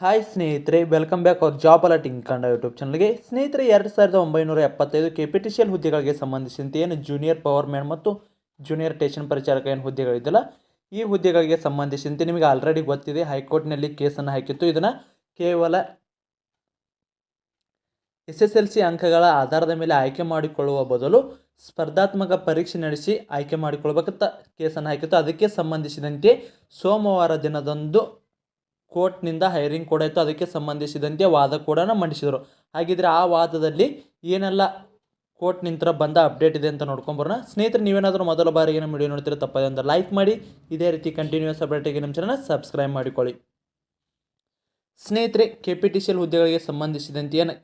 Hi ಸ್ನೇಹಿತರೆ welcome back ಅವ್ರ job alert Kannada YouTube ಚಾನಲ್ಗೆ ಸ್ನೇಹಿತರೆ, ಎರಡು ಸಾವಿರದ ಒಂಬೈನೂರ ಎಪ್ಪತ್ತೈದು ಕೆಪಿಟಿಷಿಯಲ್ ಹುದ್ದೆಗಳಿಗೆ ಸಂಬಂಧಿಸಿದಂತೆ ಏನು ಜೂನಿಯರ್ ಪವರ್ ಮ್ಯಾನ್ ಮತ್ತು ಜೂನಿಯರ್ ಟೇಷನ್ ಪರಿಚಾರಕ ಏನು ಹುದ್ದೆಗಳಿದ್ದಲ್ಲ ಈ ಹುದ್ದೆಗಳಿಗೆ ಸಂಬಂಧಿಸಿದಂತೆ ನಿಮಗೆ ಆಲ್ರೆಡಿ ಗೊತ್ತಿದೆ, ಹೈಕೋರ್ಟ್ನಲ್ಲಿ ಕೇಸನ್ನು ಹಾಕಿತ್ತು. ಇದನ್ನು ಕೇವಲ ಎಸ್ ಎಸ್ ಎಲ್ ಸಿ ಅಂಕಗಳ ಆಧಾರದ ಮೇಲೆ ಆಯ್ಕೆ ಮಾಡಿಕೊಳ್ಳುವ ಬದಲು ಸ್ಪರ್ಧಾತ್ಮಕ ಪರೀಕ್ಷೆ ನಡೆಸಿ ಆಯ್ಕೆ ಮಾಡಿಕೊಳ್ಬೇಕಂತ ಕೇಸನ್ನು ಹಾಕಿತ್ತು. ಅದಕ್ಕೆ ಸಂಬಂಧಿಸಿದಂತೆ ಸೋಮವಾರ ದಿನದಂದು ಕೋರ್ಟ್ನಿಂದ ಹೈರಿಂಗ್ ಕೂಡ ಇತ್ತು ಅದಕ್ಕೆ ಸಂಬಂಧಿಸಿದಂತೆ ವಾದ ಕೂಡ ಮಂಡಿಸಿದರು. ಹಾಗಿದ್ರೆ ಆ ವಾದದಲ್ಲಿ ಏನೆಲ್ಲ ಕೋರ್ಟ್ ನಿಂತರ ಬಂದ ಅಪ್ಡೇಟ್ ಇದೆ ಅಂತ ನೋಡ್ಕೊಂಬರೋಣ ಸ್ನೇಹಿತರೆ, ನೀವೇನಾದರೂ ಮೊದಲ ಬಾರಿಗೆ ನಮ್ಮ ವಿಡಿಯೋ ನೋಡ್ತೀರ ತಪ್ಪದೆ ಅಂತ ಲೈಕ್ ಮಾಡಿ. ಇದೇ ರೀತಿ ಕಂಟಿನ್ಯೂಸ್ ಅಪ್ಡೇಟಿಗೆ ನಮ್ಮ ಚಾನಲ್ ಸಬ್ಸ್ಕ್ರೈಬ್ ಮಾಡಿಕೊಳ್ಳಿ. ಸ್ನೇಹಿತರೆ K P T C L ಹುದ್ದೆಗಳಿಗೆ ಸಂಬಂಧಿಸಿದಂತೆ ಏನು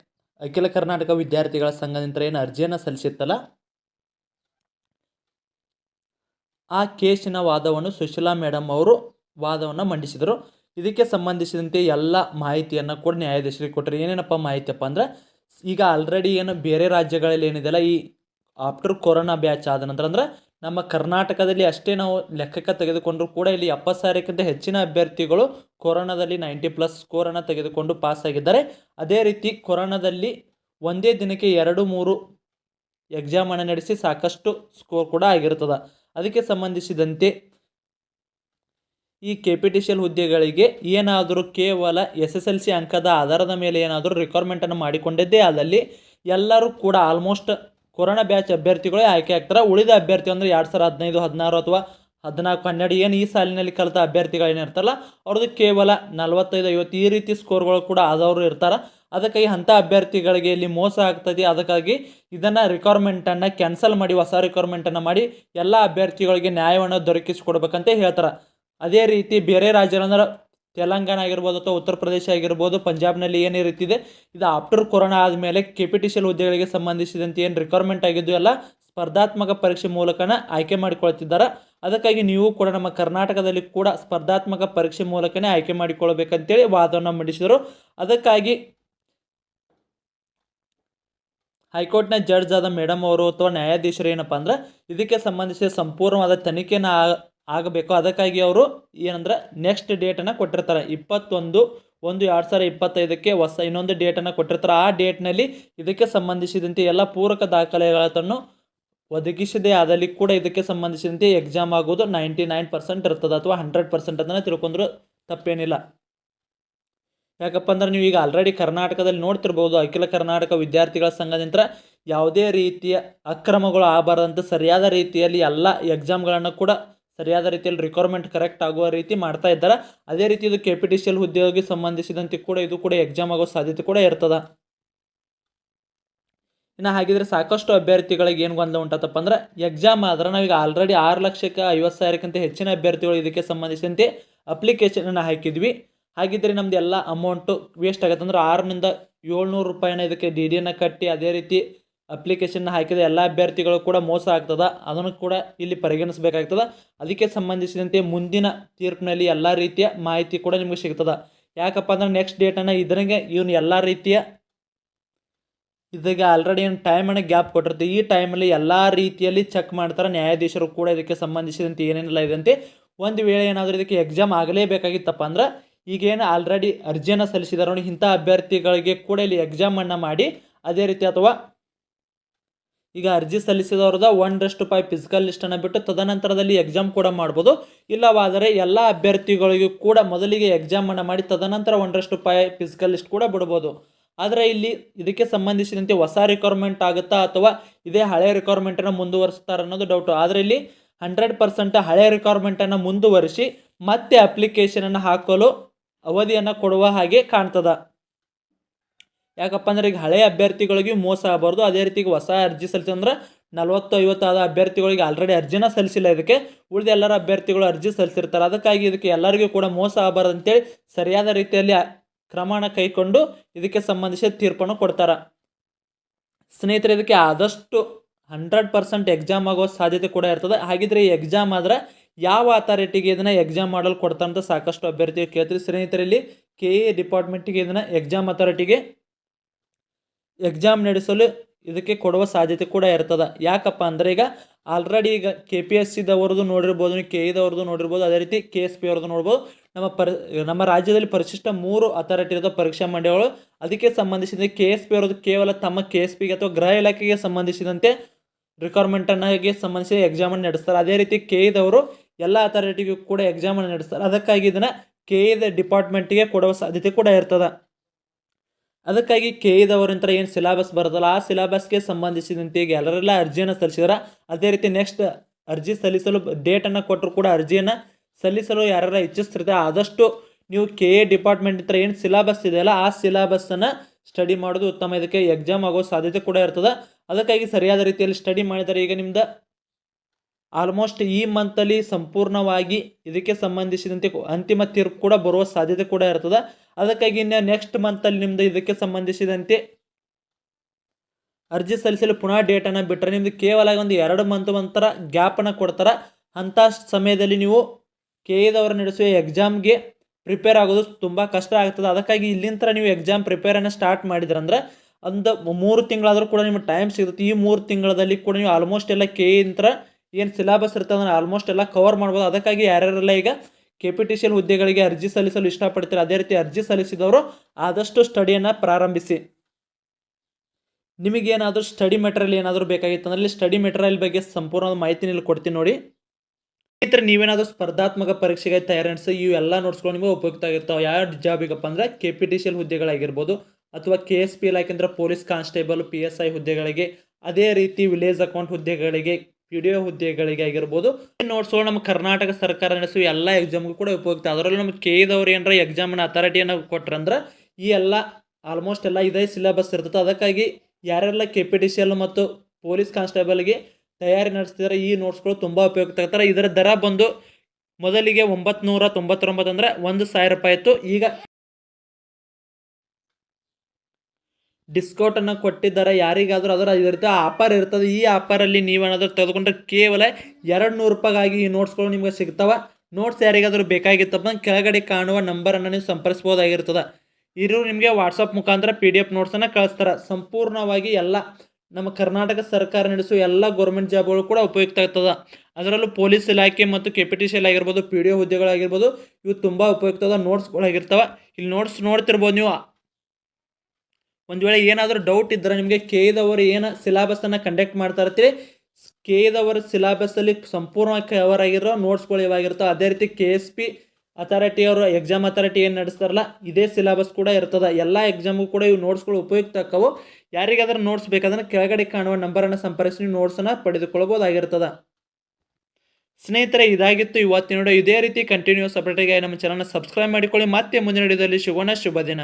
ಅಖಿಲ ಕರ್ನಾಟಕ ವಿದ್ಯಾರ್ಥಿಗಳ ಸಂಘದಿಂದ ಏನು ಅರ್ಜಿಯನ್ನು ಸಲ್ಲಿಸಿತ್ತಲ್ಲ? ಆ ಕೇಸಿನ ವಾದವನ್ನು ಸುಶೀಲಾ ಮೇಡಮ್ ಅವರು ವಾದವನ್ನು ಮಂಡಿಸಿದರು. ಇದಕ್ಕೆ ಸಂಬಂಧಿಸಿದಂತೆ ಎಲ್ಲ ಮಾಹಿತಿಯನ್ನು ಕೂಡ ನ್ಯಾಯಾಧೀಶರಿಗೆ ಕೊಟ್ಟರೆ ಏನೇನಪ್ಪ ಮಾಹಿತಿಯಪ್ಪ ಅಂದ್ರೆ, ಈಗ ಆಲ್ರೆಡಿ ಏನು ಬೇರೆ ರಾಜ್ಯಗಳಲ್ಲಿ ಏನಿದೆಯಲ್ಲ ಈ ಆಫ್ಟರ್ ಕೊರೋನಾ ಬ್ಯಾಚ್ ಆದ ನಂತರ ಅಂದ್ರೆ, ನಮ್ಮ ಕರ್ನಾಟಕದಲ್ಲಿ ಅಷ್ಟೇ ನಾವು ಲೆಕ್ಕಕ್ಕೆ ತೆಗೆದುಕೊಂಡರೂ ಕೂಡ ಇಲ್ಲಿ ಎಪ್ಪತ್ತು ಸಾವಿರಕ್ಕಿಂತ ಹೆಚ್ಚಿನ ಅಭ್ಯರ್ಥಿಗಳು ಕೊರೋನಾದಲ್ಲಿ ನೈಂಟಿ ಪ್ಲಸ್ ಸ್ಕೋರನ್ನು ತೆಗೆದುಕೊಂಡು ಪಾಸ್ ಆಗಿದ್ದಾರೆ. ಅದೇ ರೀತಿ ಕೊರೋನಾದಲ್ಲಿ ಒಂದೇ ದಿನಕ್ಕೆ ಎರಡು, ಮೂರು ಎಕ್ಸಾಮನ್ನು ನಡೆಸಿ ಸಾಕಷ್ಟು ಸ್ಕೋರ್ ಕೂಡ ಆಗಿರ್ತದೆ. ಅದಕ್ಕೆ ಸಂಬಂಧಿಸಿದಂತೆ ಈ K P T C L ಹುದ್ದೆಗಳಿಗೆ ಏನಾದರೂ ಕೇವಲ ಎಸ್ ಎಸ್ ಎಲ್ ಸಿ ಅಂಕದ ಆಧಾರದ ಮೇಲೆ ಏನಾದರೂ ರಿಕ್ವೈರ್ಮೆಂಟನ್ನು ಮಾಡಿಕೊಂಡಿದ್ದೇ ಅದರಲ್ಲಿ ಎಲ್ಲರೂ ಕೂಡ ಆಲ್ಮೋಸ್ಟ್ ಕೊರೋನಾ ಬ್ಯಾಚ್ ಅಭ್ಯರ್ಥಿಗಳೇ ಆಯ್ಕೆ ಆಗ್ತಾರೆ. ಉಳಿದ ಅಭ್ಯರ್ಥಿ ಅಂದರೆ ಎರಡು ಸಾವಿರದ ಹದಿನೈದು, ಹದಿನಾರು ಅಥವಾ ಹದಿನಾಲ್ಕು, ಹನ್ನೆರಡು ಏನು ಈ ಸಾಲಿನಲ್ಲಿ ಕಲಿತ ಅಭ್ಯರ್ಥಿಗಳು ಏನಿರ್ತಾರಲ್ಲ ಅವ್ರದ್ದು ಕೇವಲ ನಲವತ್ತೈದು, ಐವತ್ತು ಈ ರೀತಿ ಸ್ಕೋರ್ಗಳು ಕೂಡ ಆದವರು ಇರ್ತಾರೆ. ಅದಕ್ಕಾಗಿ ಅಂಥ ಅಭ್ಯರ್ಥಿಗಳಿಗೆ ಇಲ್ಲಿ ಮೋಸ ಆಗ್ತದೆ. ಅದಕ್ಕಾಗಿ ಇದನ್ನು ರಿಕ್ವೈರ್ಮೆಂಟನ್ನು ಕ್ಯಾನ್ಸಲ್ ಮಾಡಿ, ಹೊಸ ರಿಕ್ವೈರ್ಮೆಂಟನ್ನು ಮಾಡಿ ಎಲ್ಲ ಅಭ್ಯರ್ಥಿಗಳಿಗೆ ನ್ಯಾಯವನ್ನು ದೊರಕಿಸಿಕೊಡ್ಬೇಕಂತ ಹೇಳ್ತಾರೆ. ಅದೇ ರೀತಿ ಬೇರೆ ರಾಜ್ಯಗಳಂದ್ರೆ ತೆಲಂಗಾಣ ಆಗಿರ್ಬೋದು ಅಥವಾ ಉತ್ತರ ಪ್ರದೇಶ ಆಗಿರ್ಬೋದು, ಪಂಜಾಬ್ನಲ್ಲಿ ಏನು ರೀತಿದೆ ಇದು ಆಫ್ಟರ್ ಕೊರೋನಾ ಆದಮೇಲೆ K P T C L ಹುದ್ದೆಗಳಿಗೆ ಸಂಬಂಧಿಸಿದಂತೆ ಏನು ರಿಕ್ವೈರ್ಮೆಂಟ್ ಆಗಿದ್ದು ಎಲ್ಲ ಸ್ಪರ್ಧಾತ್ಮಕ ಪರೀಕ್ಷೆ ಮೂಲಕನ ಆಯ್ಕೆ ಮಾಡಿಕೊಳ್ತಿದ್ದಾರೆ. ಅದಕ್ಕಾಗಿ ನೀವು ಕೂಡ ನಮ್ಮ ಕರ್ನಾಟಕದಲ್ಲಿ ಕೂಡ ಸ್ಪರ್ಧಾತ್ಮಕ ಪರೀಕ್ಷೆ ಮೂಲಕನೇ ಆಯ್ಕೆ ಮಾಡಿಕೊಳ್ಬೇಕಂತೇಳಿ ವಾದವನ್ನು ಮಂಡಿಸಿದರು. ಅದಕ್ಕಾಗಿ ಹೈಕೋರ್ಟ್ನ ಜಡ್ಜ್ ಆದ ಮೇಡಮ್ ಅವರು ಅಥವಾ ನ್ಯಾಯಾಧೀಶರು ಏನಪ್ಪ ಅಂದ್ರೆ, ಇದಕ್ಕೆ ಸಂಬಂಧಿಸಿದ ಸಂಪೂರ್ಣವಾದ ತನಿಖೆನ ಆಗಬೇಕು. ಅದಕ್ಕಾಗಿ ಅವರು ಏನಂದ್ರೆ ನೆಕ್ಸ್ಟ್ ಡೇಟನ್ನು ಕೊಟ್ಟಿರ್ತಾರೆ. ಇಪ್ಪತ್ತೊಂದು, ಒಂದು ಎರಡು ಸಾವಿರ ಇಪ್ಪತ್ತೈದಕ್ಕೆ ಹೊಸ ಇನ್ನೊಂದು ಡೇಟನ್ನು ಕೊಟ್ಟಿರ್ತಾರೆ. ಆ ಡೇಟ್ನಲ್ಲಿ ಇದಕ್ಕೆ ಸಂಬಂಧಿಸಿದಂತೆ ಎಲ್ಲ ಪೂರಕ ದಾಖಲೆಗಳನ್ನು ಒದಗಿಸದೇ ಆದಲ್ಲಿ ಕೂಡ ಇದಕ್ಕೆ ಸಂಬಂಧಿಸಿದಂತೆ ಎಕ್ಸಾಮ್ ಆಗೋದು ನೈಂಟಿ ನೈನ್ ಪರ್ಸೆಂಟ್ ಇರ್ತದೆ ಅಥವಾ ಹಂಡ್ರೆಡ್ ಪರ್ಸೆಂಟ್ ಅದನ್ನು ತಿಳ್ಕೊಂಡ್ರು ತಪ್ಪೇನಿಲ್ಲ. ಯಾಕಪ್ಪ ಅಂದ್ರೆ ನೀವು ಈಗ ಆಲ್ರೆಡಿ ಕರ್ನಾಟಕದಲ್ಲಿ ನೋಡ್ತಿರ್ಬೋದು. ಅಖಿಲ ಕರ್ನಾಟಕ ವಿದ್ಯಾರ್ಥಿಗಳ ಸಂಘದಿಂದ ಯಾವುದೇ ರೀತಿಯ ಅಕ್ರಮಗಳು ಆಗಬಾರ್ದಂತ ಸರಿಯಾದ ರೀತಿಯಲ್ಲಿ ಎಲ್ಲ ಎಕ್ಸಾಮ್ಗಳನ್ನು ಕೂಡ ಸರಿಯಾದ ರೀತಿಯಲ್ಲಿ ರಿಕ್ವೈರ್ಮೆಂಟ್ ಕರೆಕ್ಟ್ ಆಗುವ ರೀತಿ ಮಾಡ್ತಾ ಇದ್ದಾರೆ. ಅದೇ ರೀತಿ ಇದು K P T C L ಹುದ್ದೆಗೆ ಸಂಬಂಧಿಸಿದಂತೆ ಕೂಡ ಇದು ಕೂಡ ಎಕ್ಸಾಮ್ ಆಗೋ ಸಾಧ್ಯತೆ ಕೂಡ ಇರ್ತದೆ. ಇನ್ನು ಹಾಗಿದ್ರೆ ಸಾಕಷ್ಟು ಅಭ್ಯರ್ಥಿಗಳಿಗೆ ಏನು ಗೊಂದಲ ಉಂಟಾತಪ್ಪ ಅಂದ್ರೆ ಎಕ್ಸಾಮ್ ಆದ್ರೆ ನಾವೀಗ ಆಲ್ರೆಡಿ ಆರು ಲಕ್ಷಕ್ಕೆ ಐವತ್ತು ಸಾವಿರಕ್ಕಿಂತ ಹೆಚ್ಚಿನ ಅಭ್ಯರ್ಥಿಗಳು ಇದಕ್ಕೆ ಸಂಬಂಧಿಸಿದಂತೆ ಅಪ್ಲಿಕೇಶನನ್ನು ಹಾಕಿದ್ವಿ. ಹಾಗಿದ್ರೆ ನಮ್ದು ಎಲ್ಲ ಅಮೌಂಟು ವೇಸ್ಟ್ ಆಗುತ್ತೆ ಅಂದ್ರೆ ಆರರಿಂದ ಏಳ್ನೂರು ರೂಪಾಯಿನ ಇದಕ್ಕೆ ಡಿ ಡಿಯನ್ನು ಕಟ್ಟಿ ಅದೇ ರೀತಿ ಅಪ್ಲಿಕೇಶನ್ನ ಹಾಕಿದ ಎಲ್ಲ ಅಭ್ಯರ್ಥಿಗಳು ಕೂಡ ಮೋಸ ಆಗ್ತದೆ. ಅದನ್ನು ಕೂಡ ಇಲ್ಲಿ ಪರಿಗಣಿಸಬೇಕಾಗ್ತದೆ. ಅದಕ್ಕೆ ಸಂಬಂಧಿಸಿದಂತೆ ಮುಂದಿನ ತೀರ್ಪಿನಲ್ಲಿ ಎಲ್ಲ ರೀತಿಯ ಮಾಹಿತಿ ಕೂಡ ನಿಮಗೆ ಸಿಗ್ತದೆ. ಯಾಕಪ್ಪ ಅಂದ್ರೆ ನೆಕ್ಸ್ಟ್ ಡೇಟನ್ನು ಇದ್ರಂಗೆ ಇವನು ಎಲ್ಲ ರೀತಿಯ ಇದಕ್ಕೆ ಆಲ್ರೆಡಿ ಏನು ಟೈಮನ್ನು ಗ್ಯಾಪ್ ಕೊಟ್ಟಿರ್ತದೆ ಈ ಟೈಮಲ್ಲಿ ಎಲ್ಲ ರೀತಿಯಲ್ಲಿ ಚೆಕ್ ಮಾಡ್ತಾರೆ ನ್ಯಾಯಾಧೀಶರು ಕೂಡ ಇದಕ್ಕೆ ಸಂಬಂಧಿಸಿದಂತೆ ಏನೇನೆಲ್ಲ ಇದಂತೆ ಒಂದು ವೇಳೆ ಏನಾದರೂ ಇದಕ್ಕೆ ಎಕ್ಸಾಮ್ ಆಗಲೇಬೇಕಾಗಿತ್ತಪ್ಪ ಅಂದ್ರೆ ಈಗೇನು ಆಲ್ರೆಡಿ ಅರ್ಜಿಯನ್ನು ಸಲ್ಲಿಸಿದಾರೆ ಇಂಥ ಅಭ್ಯರ್ಥಿಗಳಿಗೆ ಕೂಡ ಇಲ್ಲಿ ಎಕ್ಸಾಮನ್ನು ಮಾಡಿ ಅದೇ ರೀತಿ ಅಥವಾ ಈಗ ಅರ್ಜಿ ಸಲ್ಲಿಸಿದವ್ರದ ಒಂದರಷ್ಟು ರೂಪಾಯಿ ಫಿಸಿಕಲ್ ಲಿಸ್ಟನ್ನು ಬಿಟ್ಟು ತದನಂತರದಲ್ಲಿ ಎಕ್ಸಾಮ್ ಕೂಡ ಮಾಡ್ಬೋದು. ಇಲ್ಲವಾದರೆ ಎಲ್ಲ ಅಭ್ಯರ್ಥಿಗಳಿಗೂ ಕೂಡ ಮೊದಲಿಗೆ ಎಕ್ಸಾಮನ್ನು ಮಾಡಿ ತದನಂತರ ಒಂದರಷ್ಟು ರೂಪಾಯಿ ಫಿಸಿಕಲ್ ಲಿಸ್ಟ್ ಕೂಡ ಬಿಡ್ಬೋದು. ಆದರೆ ಇಲ್ಲಿ ಇದಕ್ಕೆ ಸಂಬಂಧಿಸಿದಂತೆ ಹೊಸ ರಿಕ್ವೈರ್ಮೆಂಟ್ ಆಗುತ್ತಾ ಅಥವಾ ಇದೇ ಹಳೆ ರಿಕ್ವೈರ್ಮೆಂಟನ್ನು ಮುಂದುವರಿಸ್ತಾರೆ ಅನ್ನೋದು ಡೌಟು ಆದರೆ ಇಲ್ಲಿ ಹಂಡ್ರೆಡ್ ಪರ್ಸೆಂಟ್ ಹಳೆ ರಿಕ್ವೈರ್ಮೆಂಟನ್ನು ಮುಂದುವರಿಸಿ ಮತ್ತೆ ಅಪ್ಲಿಕೇಶನನ್ನು ಹಾಕಲು ಅವಧಿಯನ್ನು ಕೊಡುವ ಹಾಗೆ ಕಾಣ್ತದ. ಯಾಕಪ್ಪ ಅಂದ್ರೆ ಈಗ ಹಳೆಯ ಅಭ್ಯರ್ಥಿಗಳಿಗೆ ಮೋಸ ಆಗಬಾರ್ದು. ಅದೇ ರೀತಿ ಹೊಸ ಅರ್ಜಿ ಸಲ್ಲಿಸಿದ್ರೆ ನಲವತ್ತು ಐವತ್ತು ಆದ ಅಭ್ಯರ್ಥಿಗಳಿಗೆ ಆಲ್ರೆಡಿ ಅರ್ಜಿನ ಸಲ್ಲಿಸಿಲ್ಲ. ಇದಕ್ಕೆ ಉಳಿದ ಎಲ್ಲರ ಅಭ್ಯರ್ಥಿಗಳು ಅರ್ಜಿ ಸಲ್ಲಿಸಿರ್ತಾರೆ. ಅದಕ್ಕಾಗಿ ಇದಕ್ಕೆ ಎಲ್ಲರಿಗೂ ಕೂಡ ಮೋಸ ಆಗಬಾರ್ದು ಅಂತೇಳಿ ಸರಿಯಾದ ರೀತಿಯಲ್ಲಿ ಕ್ರಮಣ ಕೈಕೊಂಡು ಇದಕ್ಕೆ ಸಂಬಂಧಿಸಿದ ತೀರ್ಪನ್ನು ಕೊಡ್ತಾರೆ. ಸ್ನೇಹಿತರೆ, ಇದಕ್ಕೆ ಆದಷ್ಟು ಹಂಡ್ರೆಡ್ ಪರ್ಸೆಂಟ್ ಎಕ್ಸಾಮ್ ಆಗೋ ಸಾಧ್ಯತೆ ಕೂಡ ಇರ್ತದೆ. ಹಾಗಿದ್ರೆ ಈ ಎಕ್ಸಾಮ್ ಆದರೆ ಯಾವ ಅಥಾರಿಟಿಗೆ ಇದನ್ನು ಎಕ್ಸಾಮ್ ಮಾಡಲು ಕೊಡ್ತಾರಂತ ಸಾಕಷ್ಟು ಅಭ್ಯರ್ಥಿಗಳು ಕೇಳ್ತೀವಿ ಸ್ನೇಹಿತರಲ್ಲಿ ಕೆ ಎ ಡಿಪಾರ್ಟ್ಮೆಂಟಿಗೆ ಇದನ್ನು ಎಕ್ಸಾಮ್ ಅಥಾರಿಟಿಗೆ ಎಕ್ಸಾಮ್ ನಡೆಸಲು ಇದಕ್ಕೆ ಕೊಡುವ ಸಾಧ್ಯತೆ ಕೂಡ ಇರ್ತದೆ. ಯಾಕಪ್ಪ ಅಂದರೆ ಈಗ ಆಲ್ರೆಡಿ ಈಗ ಕೆ ಪಿ ಎಸ್ ಸಿದವ್ರದ್ದು ನೋಡಿರ್ಬೋದು, ನೀವು ಕೆ ಇದವ್ರದ್ದು ನೋಡಿರ್ಬೋದು, ಅದೇ ರೀತಿ ಕೆ ಎಸ್ ಪಿ ಅವ್ರದ್ದು ನೋಡ್ಬೋದು. ನಮ್ಮ ಪರಿ, ನಮ್ಮ ರಾಜ್ಯದಲ್ಲಿ ಪರಿಶಿಷ್ಟ ಮೂರು ಅಥಾರಿಟಿ ಇರೋದು ಪರೀಕ್ಷಾ ಮಂಡಳಿಗಳು ಅದಕ್ಕೆ ಸಂಬಂಧಿಸಿದ ಕೆ ಎಸ್ ಪಿ ಅವ್ರದ್ದು ಕೇವಲ ತಮ್ಮ ಕೆ ಎಸ್ ಪಿಗೆ ಅಥವಾ ಗೃಹ ಇಲಾಖೆಗೆ ಸಂಬಂಧಿಸಿದಂತೆ ರಿಕ್ವೈರ್ಮೆಂಟನ್ನಾಗಿ ಸಂಬಂಧಿಸಿದ ಎಕ್ಸಾಮನ್ನು ನಡೆಸ್ತಾರೆ. ಅದೇ ರೀತಿ ಕೆ ಇದವರು ಎಲ್ಲ ಅಥಾರಿಟಿಗೂ ಕೂಡ ಎಕ್ಸಾಮನ್ನು ನಡೆಸ್ತಾರೆ. ಅದಕ್ಕಾಗಿ ಇದನ್ನು ಕೆ ಇದ ಡಿಪಾರ್ಟ್ಮೆಂಟಿಗೆ ಕೊಡುವ ಸಾಧ್ಯತೆ ಕೂಡ ಇರ್ತದೆ. ಅದಕ್ಕಾಗಿ ಕೆ ಇದವರಿಂತ ಏನು ಸಿಲೆಬಸ್ ಬರೋದಲ್ಲ, ಆ ಸಿಲೆಬಸ್ಗೆ ಸಂಬಂಧಿಸಿದಂತೆ ಈಗ ಎಲ್ಲರೆಲ್ಲ ಅರ್ಜಿಯನ್ನು ಸಲ್ಲಿಸಿದ್ರೆ. ಅದೇ ರೀತಿ ನೆಕ್ಸ್ಟ್ ಅರ್ಜಿ ಸಲ್ಲಿಸಲು ಡೇಟನ್ನು ಕೊಟ್ಟರು ಕೂಡ ಅರ್ಜಿಯನ್ನು ಸಲ್ಲಿಸಲು ಯಾರ್ಯಾರ ಇಚ್ಛಿಸ್ತಿರ್ತಾರೆ, ಆದಷ್ಟು ನೀವು ಕೆ ಎ ಡಿಪಾರ್ಟ್ಮೆಂಟ್ ಹತ್ರ ಏನು ಸಿಲಬಸ್ ಇದೆಯಲ್ಲ, ಆ ಸಿಲೆಬಸ್ಸನ್ನು ಸ್ಟಡಿ ಮಾಡೋದು ಉತ್ತಮ. ಇದಕ್ಕೆ ಎಕ್ಸಾಮ್ ಆಗೋ ಸಾಧ್ಯತೆ ಕೂಡ ಇರ್ತದೆ. ಅದಕ್ಕಾಗಿ ಸರಿಯಾದ ರೀತಿಯಲ್ಲಿ ಸ್ಟಡಿ ಮಾಡಿದರೆ ಈಗ ನಿಮ್ದು ಆಲ್ಮೋಸ್ಟ್ ಈ ಮಂತಲ್ಲಿ ಸಂಪೂರ್ಣವಾಗಿ ಇದಕ್ಕೆ ಸಂಬಂಧಿಸಿದಂತೆ ಅಂತಿಮ ತೀರ್ಪು ಕೂಡ ಬರುವ ಸಾಧ್ಯತೆ ಕೂಡ ಇರ್ತದೆ. ಅದಕ್ಕಾಗಿ ಇನ್ನು ನೆಕ್ಸ್ಟ್ ಮಂತಲ್ಲಿ ನಿಮ್ದು ಇದಕ್ಕೆ ಸಂಬಂಧಿಸಿದಂತೆ ಅರ್ಜಿ ಸಲ್ಲಿಸಲು ಪುನಃ ಡೇಟನ್ನು ಬಿಟ್ಟರೆ ನಿಮ್ಮದು ಕೇವಲ ಒಂದು ಎರಡು ಮಂತ್ ಒಂಥರ ಗ್ಯಾಪನ್ನು ಕೊಡ್ತಾರೆ. ಅಂಥ ಸಮಯದಲ್ಲಿ ನೀವು ಕೆ ಎದವರು ನಡೆಸುವ ಎಕ್ಸಾಮ್ಗೆ ಪ್ರಿಪೇರ್ ಆಗೋದು ತುಂಬ ಕಷ್ಟ ಆಗ್ತದೆ. ಅದಕ್ಕಾಗಿ ಇಲ್ಲಿಂದ ನೀವು ಎಕ್ಸಾಮ್ ಪ್ರಿಪೇರನ್ನು ಸ್ಟಾರ್ಟ್ ಮಾಡಿದ್ರಂದ್ರೆ ಒಂದು ಮೂರು ತಿಂಗಳಾದರೂ ಕೂಡ ನಿಮಗೆ ಟೈಮ್ ಸಿಗುತ್ತೆ ಈ ಮೂರು ತಿಂಗಳಲ್ಲಿ ಕೂಡ ನೀವು ಆಲ್ಮೋಸ್ಟ್ ಎಲ್ಲ ಕೆ ಇಂತ್ರ ಏನು ಸಿಲಾಬಸ್ ಇರ್ತದೆ ಆಲ್ಮೋಸ್ಟ್ ಎಲ್ಲ ಕವರ್ ಮಾಡ್ಬೋದು. ಅದಕ್ಕಾಗಿ ಯಾರ್ಯಾರೆಲ್ಲ ಈಗ K P T C L ಹುದ್ದೆಗಳಿಗೆ ಅರ್ಜಿ ಸಲ್ಲಿಸಲು ಇಷ್ಟಪಡ್ತೀರ, ಅದೇ ರೀತಿ ಅರ್ಜಿ ಸಲ್ಲಿಸಿದವರು ಆದಷ್ಟು ಸ್ಟಡಿಯನ್ನು ಪ್ರಾರಂಭಿಸಿ. ನಿಮಗೇನಾದರೂ ಸ್ಟಡಿ ಮೆಟೀರಿಯಲ್ ಏನಾದರೂ ಬೇಕಾಗಿತ್ತು ಅಂದ್ರೆ ಇಲ್ಲಿ ಸ್ಟಡಿ ಮೆಟೀರಿಯಲ್ ಬಗ್ಗೆ ಸಂಪೂರ್ಣ ಮಾಹಿತಿ ಇಲ್ಲಿ ಕೊಡ್ತೀನಿ ನೋಡಿ. ಇತರ ನೀವೇನಾದರೂ ಸ್ಪರ್ಧಾತ್ಮಕ ಪರೀಕ್ಷೆಗೆ ತಯಾರಿ ಇವು ಎಲ್ಲ ನೋಟ್ಸ್ಗಳು ನಿಮಗೆ ಉಪಯುಕ್ತ ಆಗಿರ್ತಾವೆ ಯಾವ ಜಾಬಿಗಪ್ಪ ಅಂದರೆ K P T C L ಹುದ್ದೆಗಳಾಗಿರ್ಬೋದು ಅಥವಾ ಕೆ ಎಸ್ ಪಿ ಇಲಾಖೆ police constable P S I ಹುದ್ದೆಗಳಿಗೆ, ಅದೇ ರೀತಿ ವಿಲೇಜ್ ಅಕೌಂಟ್ ಹುದ್ದೆಗಳಿಗೆ ಪಿ ಡಿ ಒ ಹುದ್ದೆಗಳಿಗೆ ಆಗಿರ್ಬೋದು. ನೋಟ್ಸ್ಗಳು ನಮ್ಮ ಕರ್ನಾಟಕ ಸರ್ಕಾರ ನಡೆಸುವ ಎಲ್ಲ ಎಕ್ಸಾಮ್ಗೂ ಕೂಡ ಉಪಯುಕ್ತ. ಅದರಲ್ಲೂ ನಮ್ಮ ಕೆ ಇದವ್ರು ಏನಾರ ಎಕ್ಸಾಮನ್ನ ಅಥಾರಿಟಿಯನ್ನು ಕೊಟ್ರಂದ್ರೆ ಈ ಎಲ್ಲ ಆಲ್ಮೋಸ್ಟ್ ಎಲ್ಲ ಇದೇ ಸಿಲೆಬಸ್ ಇರ್ತದೆ. ಅದಕ್ಕಾಗಿ ಯಾರೆಲ್ಲ K P T C L ಮತ್ತು ಪೊಲೀಸ್ ಕಾನ್ಸ್ಟೇಬಲ್ಗೆ ತಯಾರಿ ನಡೆಸ್ತಿದ್ದಾರೆ ಈ ನೋಟ್ಸ್ಗಳು ತುಂಬ ಉಪಯುಕ್ತ ಆಗ್ತಾರೆ. ಇದರ ದರ ಬಂದು ಮೊದಲಿಗೆ ಒಂಬತ್ತು ನೂರ ತೊಂಬತ್ತೊಂಬತ್ತು ಅಂದರೆ ಒಂದು ಸಾವಿರ ರೂಪಾಯಿ ಇತ್ತು. ಈಗ ಡಿಸ್ಕೌಂಟನ್ನು ಕೊಟ್ಟಿದ್ದಾರೆ. ಯಾರಿಗಾದರೂ ಅದರ ಇದೇ ರೀತಿ ಆಫರ್ ಇರ್ತದೆ. ಈ ಆಫರಲ್ಲಿ ನೀವೇನಾದರೂ ತೆಗೆದುಕೊಂಡ್ರೆ ಕೇವಲ ಎರಡು ನೂರು ರೂಪಾಯಿಗಾಗಿ ಈ ನೋಟ್ಸ್ಗಳು ನಿಮಗೆ ಸಿಗ್ತವೆ. ನೋಟ್ಸ್ ಯಾರಿಗಾದರೂ ಬೇಕಾಗಿತ್ತಪ್ಪ ಕೆಳಗಡೆ ಕಾಣುವ ನಂಬರನ್ನು ನೀವು ಸಂಪರ್ಸ್ಬೋದಾಗಿರ್ತದೆ. ಇರು, ನಿಮಗೆ ವಾಟ್ಸಪ್ ಮುಖಾಂತರ ಪಿ ಡಿ ಎಫ್ ನೋಟ್ಸನ್ನು ಕಳಿಸ್ತಾರೆ. ಸಂಪೂರ್ಣವಾಗಿ ಎಲ್ಲ ನಮ್ಮ ಕರ್ನಾಟಕ ಸರ್ಕಾರ ನಡೆಸುವ ಎಲ್ಲ ಗೌರ್ಮೆಂಟ್ ಜಾಬ್ಗಳು ಕೂಡ ಉಪಯುಕ್ತ ಆಗ್ತದೆ. ಅದರಲ್ಲೂ ಪೊಲೀಸ್ ಇಲಾಖೆ ಮತ್ತು K P T C L ಆಗಿರ್ಬೋದು ಪಿ ಡಿ ಒ ಹುದ್ದೆಗಳಾಗಿರ್ಬೋದು ಇವು ತುಂಬ ಉಪಯುಕ್ತದ ನೋಟ್ಸ್ಗಳಾಗಿರ್ತವೆ ಇಲ್ಲಿ ನೋಟ್ಸ್ ನೋಡ್ತಿರ್ಬೋದು ನೀವು. ಒಂದು ವೇಳೆ ಏನಾದರೂ ಡೌಟ್ ಇದ್ದರೆ ನಿಮಗೆ ಕೆ ಇದವರು ಏನು ಸಿಲಾಬಸ್ಸನ್ನು ಕಂಡಕ್ಟ್ ಮಾಡ್ತಾ ಇರ್ತೀವಿ ಕೆ ಇದವರ ಸಿಲಾಬಸ್ಸಲ್ಲಿ ಸಂಪೂರ್ಣವಾಗಿ ಕವರ್ ಆಗಿರೋ ನೋಟ್ಸ್ಗಳು ಇವಾಗಿರ್ತವೆ ಅದೇ ರೀತಿ ಕೆ ಎಸ್ ಪಿ ಅಥಾರಿಟಿ ಅವರು ಎಕ್ಸಾಮ್ ಅಥಾರಿಟಿ ಏನು ನಡೆಸ್ತಾರಲ್ಲ, ಇದೇ ಸಿಲೆಬಸ್ ಕೂಡ ಇರ್ತದೆ. ಎಲ್ಲ ಎಕ್ಸಾಮ್ಗೂ ಕೂಡ ಇವು ನೋಟ್ಸ್ಗಳು ಉಪಯುಕ್ತ ಆಕ್ಕವು. ಯಾರಿಗಾದ್ರೂ ನೋಟ್ಸ್ ಬೇಕಾದ್ರೆ ಕೆಳಗಡೆ ಕಾಣುವ ನಂಬರನ್ನು ಸಂಪರ್ಕಿಸಿ ನೀವು ನೋಟ್ಸನ್ನು ಪಡೆದುಕೊಳ್ಬೋದಾಗಿರ್ತದೆ ಸ್ನೇಹಿತರೆ, ಇದಾಗಿತ್ತು ಇವತ್ತಿನ ವಿಡಿಯೋ. ಇದೇ ರೀತಿ ಕಂಟಿನ್ಯೂಸ್ ಅಪ್ಡೇಟಿಗೆ ನಮ್ಮ ಚಾನಲ್ನ ಸಬ್ಸ್ಕ್ರೈಬ್ ಮಾಡಿಕೊಳ್ಳಿ. ಮತ್ತೆ ಮುಂದಿನ ವಿಡಿಯೋದಲ್ಲಿ ಸಿಗೋಣ. ಶುಭ ದಿನ.